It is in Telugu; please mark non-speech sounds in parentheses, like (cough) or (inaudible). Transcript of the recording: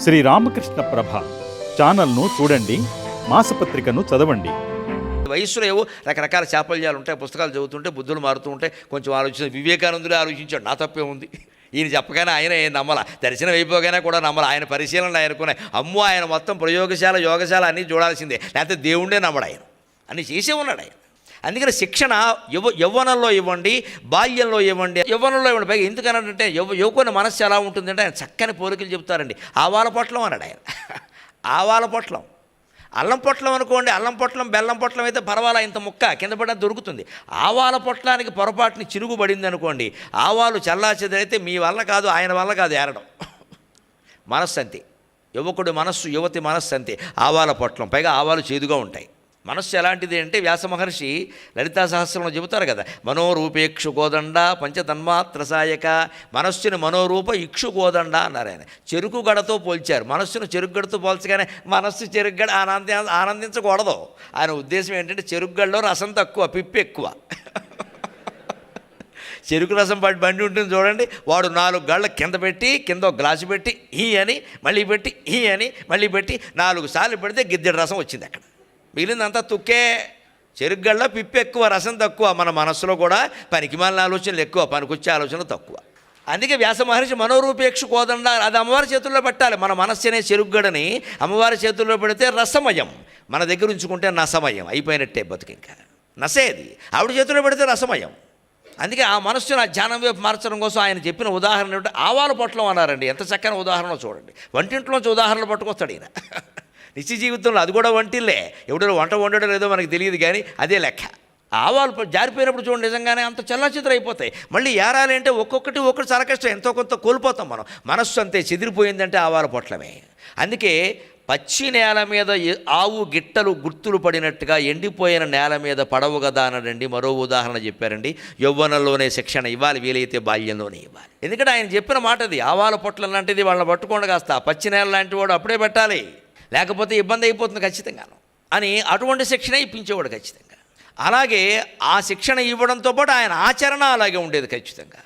శ్రీ రామకృష్ణ ప్రభ ఛానల్ను చూడండి మాసపత్రికను చదవండి. వయస్సులో ఏవో రకరకాల చాపల్యాలు ఉంటాయి పుస్తకాలు చదువుతుంటే బుద్ధులు మారుతూ ఉంటాయి కొంచెం ఆలోచించి వివేకానందుడే ఆలోచించాడు నా తప్పే ఉంది. ఈయన చెప్పగానే ఆయన ఏం నమ్మల. దర్శనం అయిపోగానే కూడా నమ్మల. ఆయన పరిశీలన ఆయనకున్నాయి అమ్మో ఆయన మొత్తం ప్రయోగశాల యోగశాల అన్నీ చూడాల్సిందే. లేకపోతే దేవుడే నమ్మడు ఆయన. అన్ని చేసే ఉన్నాడు ఆయన. అందుకని శిక్షణ యువ యవ్వనంలో ఇవ్వండి బాల్యంలో ఇవ్వండి. యవ్వనంలో ఇవ్వండి. పైగా ఎందుకనంటే యువ యువకుని మనస్సు ఎలా ఉంటుందంటే ఆయన చక్కని పోలికలు చెప్తారండి. ఆవాల పొట్లం అన్నాడు ఆయన. (laughs) ఆవాల పొట్లం. అల్లం పొట్లం అనుకోండి అల్లం పొట్లం బెల్లం పొట్లం అయితే పర్వాలా ఇంత ముక్క కింద పడ్డా దొరుకుతుంది. ఆవాల పొట్లానికి పొరపాటుని చిరుగు పడింది అనుకోండి ఆవాలు చల్లాచెదరైతే మీ వల్ల కాదు ఆయన వల్ల కాదు ఏరడం. (laughs) మనస్సు అంతే. యువకుడి మనస్సు యువతి మనస్సు అంతే. ఆవాల పొట్లం. పైగా ఆవాలు చేదుగా ఉంటాయి. మనస్సు ఎలాంటిది అంటే వ్యాస మహర్షి లలితా సహస్రంలో చెబుతారు కదా మనోరూపేక్షు కోదండ పంచతన్మాత్రసాయక మనస్సుని మనోరూప ఇక్షు కోదండ అన్నారు ఆయన. చెరుకు గడతో పోల్చారు. మనస్సును చెరుకు గడతో పోల్చగానే మనస్సు చెరుకు గడ ఆనంది ఆనందించకూడదు. ఆయన ఉద్దేశం ఏంటంటే చెరుకు గడలో రసం తక్కువ పిప్పి ఎక్కువ. చెరుకు రసం పడి బండి ఉంటుంది చూడండి వాడు నాలుగు గళ్ళ కింద పెట్టి కింద ఒక గ్లాసు పెట్టి ఈ అని మళ్ళీ పెట్టి ఈ అని మళ్ళీ పెట్టి నాలుగు సార్లు పెడితే గిద్దెడు రసం వచ్చింది అక్కడ. మిగిలిందంతా తుక్కే. చెరుగ్గళ్ళ పిప్పి ఎక్కువ రసం తక్కువ మన మనస్సులో కూడా పనికిమాలిన ఆలోచనలు ఎక్కువ పనికొచ్చే ఆలోచనలు తక్కువ. అందుకే వ్యాస మహర్షి మనోరూపేక్ష కోదండ అది అమ్మవారి చేతుల్లో పెట్టాలి. మన మనస్సు అనే చెరుగ్గడని అమ్మవారి చేతుల్లో పెడితే రసమయం. మన దగ్గర ఉంచుకుంటే నసమయం. అయిపోయినట్టే బతుకు ఇంకా నసేది. ఆవిడ చేతుల్లో పెడితే రసమయం. అందుకే ఆ మనస్సును ఆ ధ్యానం వైపు మార్చడం కోసం ఆయన చెప్పిన ఉదాహరణ ఏమిటంటే ఆవాల పొట్లం అన్నారండి. ఎంత చక్కని ఉదాహరణ చూడండి. వంటింట్లోంచి ఉదాహరణలు పట్టుకొస్తాడు ఈయన. నిత్య జీవితంలో అది కూడా వంటిల్లే. ఎవడో వంట వండడం లేదో మనకు తెలియదు కానీ అదే లెక్క. ఆవాలు జారిపోయినప్పుడు చూడండి నిజంగానే అంత చల్లచిత్ర అయిపోతాయి మళ్ళీ ఏరాలి అంటే ఒక్కొక్కటి ఒక్కటి చాలా కష్టం ఎంతో కొంత కోల్పోతాం మనం. మనస్సు అంతే చెదిరిపోయిందంటే ఆవాల పొట్లమే. అందుకే పచ్చి నేల మీద ఆవు గిట్టలు గుర్తులు పడినట్టుగా ఎండిపోయిన నేల మీద పడవు కదా అనడండి మరో ఉదాహరణ చెప్పారండి. యవ్వనంలోనే శిక్షణ ఇవ్వాలి వీలైతే బాల్యంలోనే ఇవ్వాలి. ఎందుకంటే ఆయన చెప్పిన మాట అది ఆవాల పొట్ల లాంటిది వాళ్ళని పట్టుకోండి కాస్త. పచ్చి నేల లాంటి వాడు అప్పుడే పెట్టాలి. లేకపోతే ఇబ్బంది అయిపోతుంది ఖచ్చితంగాను. అని అటువంటి శిక్షణ ఇప్పించేవాడు ఖచ్చితంగా. అలాగే ఆ శిక్షణ ఇవ్వడంతో పాటు ఆయన ఆచరణ అలాగే ఉండేది ఖచ్చితంగా.